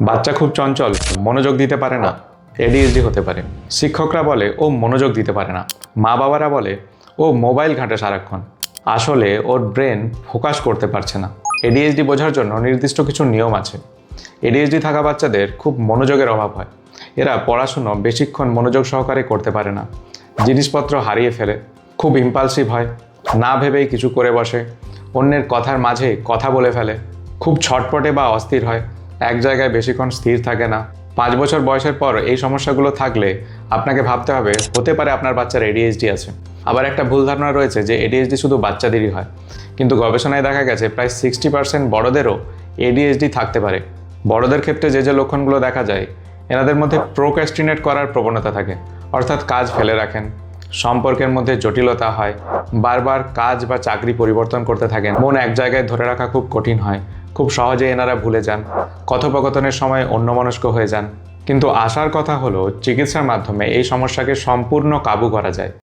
বাচ্চা খুব চঞ্চল, মনোযোগ দিতে পারে না এডিএসডি হতে পারে। শিক্ষকরা বলে, ও মনোযোগ দিতে পারে না। মা বাবারা বলে, ও মোবাইল ঘাঁটে সারাক্ষণ। আসলে ওর ব্রেন ফোকাস করতে পারছে না। এডিএসডি বোঝার জন্য নির্দিষ্ট কিছু নিয়ম আছে। এডিএসডি থাকা বাচ্চাদের খুব মনোযোগের অভাব হয়। এরা পড়াশুনো, বেশিক্ষণ মনোযোগ সহকারে করতে পারে না। জিনিসপত্র হারিয়ে ফেলে। খুব ইম্পালসিভ হয়। না ভেবেই কিছু করে বসে। অন্যের কথার মাঝে কথা বলে ফেলে। খুব ছটপটে বা অস্থির হয়। এক জায়গায় বেশিক্ষণ স্থির থাকে না। পাঁচ বছর বয়সের পর এই সমস্যাগুলো থাকলে আপনাকে ভাবতে হবে, হতে পারে আপনার বাচ্চার এডিএসডি আছে। আবার একটা ভুল ধারণা রয়েছে যে এডিএসডি শুধু বাচ্চাদেরই হয়। কিন্তু গবেষণায় দেখা গেছে প্রায় সিক্সটি পার্সেন্ট বড়দেরও এডিএসডি থাকতে পারে। বড়দের ক্ষেত্রে যে যে লক্ষণগুলো দেখা যায়, এনাদের মধ্যে প্রোক্যাস্টিনেট করার প্রবণতা থাকে। অর্থাৎ কাজ ফেলে রাখেন। সম্পর্কের মধ্যে জটিলতা হয়। বারবার কাজ বা চাকরি পরিবর্তন করতে থাকেন। মন এক জায়গায় ধরে রাখা খুব কঠিন হয়। খুব সহজে এনারা ভুলে যান, কথোপকথনের সময় অন্যমনস্ক হয়ে যান। কিন্তু আশার কথা হলো, চিকিৎসার মাধ্যমে এই সমস্যাকে সম্পূর্ণ কাবু করা যায়।